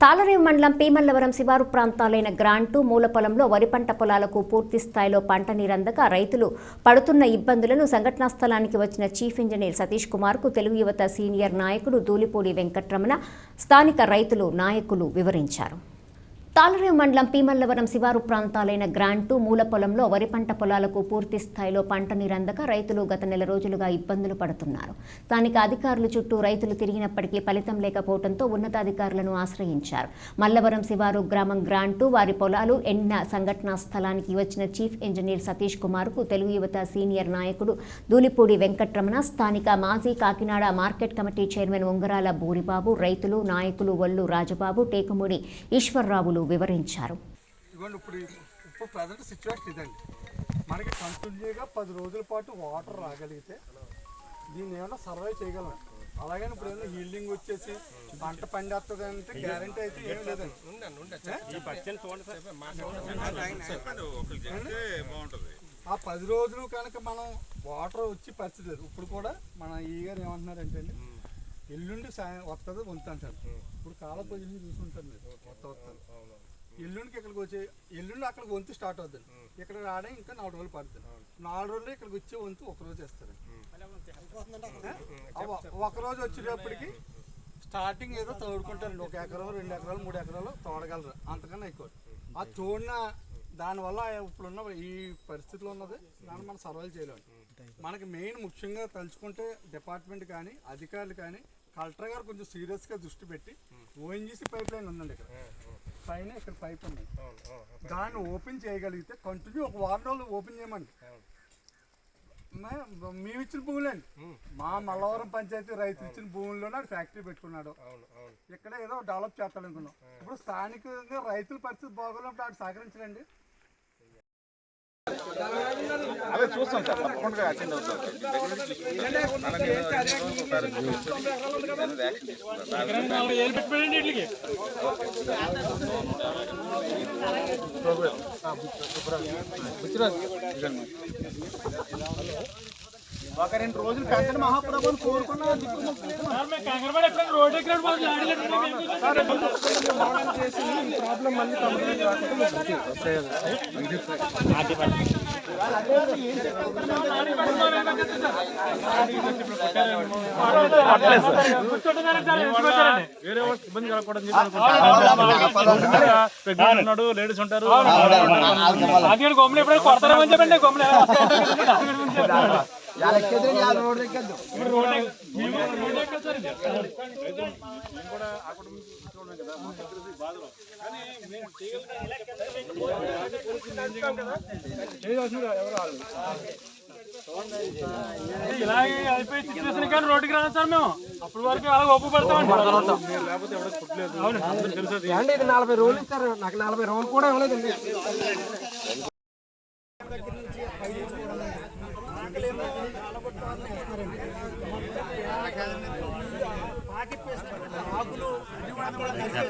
తాళరేవు మండలం పీమల్లవరం శివారు ప్రాంతాలైన గ్రాంటు మూలపొలంలో వరి పంట పొలాలకు పూర్తి స్థాయిలో పంట నీరందక రైతులు పడుతున్న ఇబ్బందులను సంఘటనా స్థలానికి వచ్చిన చీఫ్ ఇంజనీర్ సతీష్ కుమార్కు తెలుగు యువత సీనియర్ నాయకుడు దూలిపూడి వెంకట్రమణ స్థానిక రైతులు నాయకులు వివరించారు. తాళరేవు మండలం పీమల్లవరం శివారు ప్రాంతాలైన గ్రాంటు మూల పొలంలో వరి పంట పొలాలకు పూర్తి స్థాయిలో పంట నీరందక రైతులు గత నెల రోజులుగా ఇబ్బందులు పడుతున్నారు. స్థానిక అధికారులు చుట్టూ రైతులు తిరిగినప్పటికీ ఫలితం లేకపోవడంతో ఉన్నతాధికారులను ఆశ్రయించారు. మల్లవరం శివారు గ్రామం గ్రాంటు వారి పొలాలు ఎండిన సంఘటనా స్థలానికి వచ్చిన చీఫ్ ఇంజనీర్ సతీష్ కుమార్కు తెలుగు యువత సీనియర్ నాయకుడు దూలిపూడి వెంకట్రమణ స్థానిక మాజీ కాకినాడ మార్కెట్ కమిటీ చైర్మన్ ఉంగరాల బూరిబాబు రైతులు నాయకులు ఒల్లు రాజబాబు టేకుముడి ఈశ్వర్రావులు వివరించారు. ఇప్పుడు ఇప్పుడు ప్రజెంట్ సిచ్యువేషన్ ఇదండి. మనకి కంటిన్యూగా పది రోజుల పాటు వాటర్ రాగలిగితే దీన్ని ఏమైనా సర్వైవ్ చేయగలం అలాగని ఇప్పుడు ఏమైనా హీల్డింగ్ వచ్చేసి పంట పండేస్తుంది అంటే గ్యారంటీ అయితే ఏమీ లేదండి. ఆ పది రోజులు కనుక మనం వాటర్ వచ్చి పరిస్థితి లేదు. ఇప్పుడు కూడా మన ఈ గారు ఏమంటున్నారంటే అండి ఎల్లుండి సాయం వస్తుంది వంతు అంటారు. ఇప్పుడు కాల పొజిషన్ చూసుకుంటారు మీరు. కొత్త వస్తారు ఎల్లుండికి ఇక్కడికి వచ్చే ఎల్లుండి అక్కడికి వంతు స్టార్ట్ అవుతుంది ఇక్కడ రావడం ఇంకా నాలుగు రోజులు పడుతుంది నాలుగు రోజులు ఇక్కడికి వచ్చే వంతు ఒక రోజు వేస్తారు. ఒక రోజు వచ్చేటప్పటికి స్టార్టింగ్ ఏదో తోడుకుంటారండి. ఒక ఎకరం రెండు ఎకరాలు మూడు ఎకరాలు తోడగలరు. అంతకన్నా ఎక్కువ. ఆ తోడిన దానివల్ల ఇప్పుడున్న ఈ పరిస్థితిలో ఉన్నది. దాన్ని మనం సర్వైవ్ చేయలేము. మనకి మెయిన్ ముఖ్యంగా తలుచుకుంటే డిపార్ట్మెంట్ కానీ అధికారులు కానీ కలెక్టర్ గారు కొంచెం సీరియస్గా దృష్టి పెట్టి ఓఎన్జీసీ పైప్ లైన్ ఉందండి ఇక్కడ. పైన ఇక్కడ పైప్ ఉంది. దాన్ని ఓపెన్ చేయగలిగితే కంటిన్యూ ఒక వారం రోజులు ఓపెన్ చేయమండి మే- మేము ఇచ్చిన భూములండి మా మల్లవరం పంచాయతీ రైతు ఇచ్చిన భూముల్లోనే ఫ్యాక్టరీ పెట్టుకున్నాడు. ఇక్కడ ఏదో డెవలప్ చేస్తాడు అనుకున్నాం. ఇప్పుడు స్థానికంగా రైతుల పరిస్థితి బాగోలేనప్పుడు ఆడు సహకరించడండి. అదే చూస్తాం సార్ తప్పకుండా అటెండ్ అవుతాం సార్. ఒక రెండు రోజులు పెంచండి మహాప్రభుని కోరుకున్నా. ప్రెగ్నెంట్ ఉన్నాడు లేడీస్ ఉంటారు అందుకని గొమ్మలు ఎప్పుడైనా కొడతారేమని చెప్పండి గొమ్మలు ఇలాగే అయిపోయి సిచ్యువేషన్ కానీ రోడ్డుకి రాను సార్ మేము. అప్పుడు వరకు అలా ఒప్పు పడతామండి నలభై రోజులు ఇచ్చారు. నాకు నలభై రోజులు కూడా ఇవ్వలేదండి.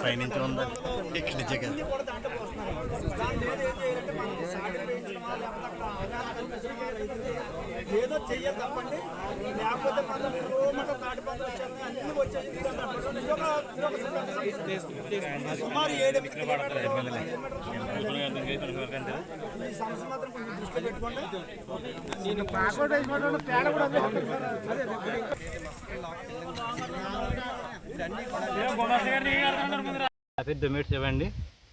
పైనుంచి ఉందా? ఇక్కడ కదా. ఏదో చెయ్యాలి తప్పండి లేకపోతే మాత్రం రోజు తాటి పంటలు వచ్చాయి అన్ని వచ్చేసి నీరు అంతా పడుతుంది. ఇది ఒక- ఇది ఒక సుమారు ఏడు ఈ సమస్య మాత్రం కొంచెం దృష్టిలో పెట్టుకోండి నేను పాస్వర్డ్ వేసుకోవడం తేడా కూడా నా పేరు ఇవ్వండి.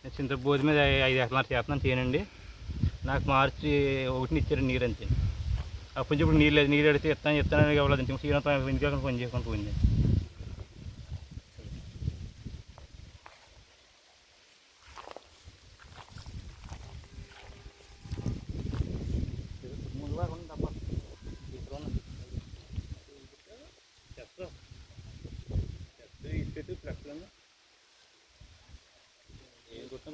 నేను చింత మీద ఐదు ఎకరాలు చేస్తున్నాను చేయనండి. నాకు మార్చి ఒకటిని ఇచ్చారు నీరు అంతే అప్పటి నుంచి ఇప్పుడు నీళ్ళు లేదు నీరు అడితే ఇస్తాను ఇస్తానని ఇవ్వలేదు ఇంక శ్రీరంతం పని చేసుకొని పోయింది చెప్తా. ఏం గుర్తు